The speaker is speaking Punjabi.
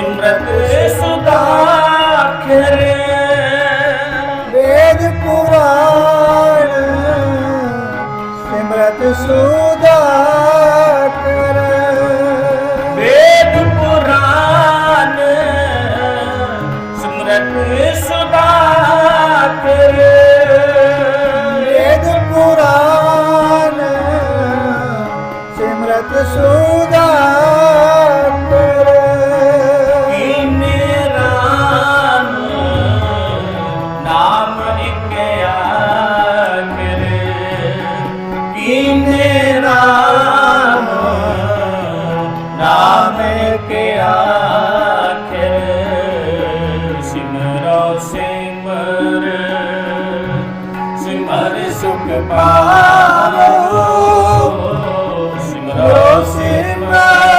ਸਿਮਰਤ ਸੁਦਾਖਰ ਵੇਦ ਪੁਰਾਣ ਸਿਮਰਤ ਸੁਦਾ ਕਰ ਵੇਦ ਪੁਰਾਨ ਸਿਮਰਤ ਸੁਦਾਖਰ ਵੇਦ ਪੁਰਾਣ ਸਿਮਰਤ ਸੁਦਾ ਕੀਨੇ ਰਾਮ ਨਾਮ ਇੱਕ ਆਖਰ ਸਿਮਰੋ ਸਿਮਰ ਸਿਮਰ ਸੁਖ ਪਾਵੋ। ਸਿਮਰੋ ਸਿਮਰ।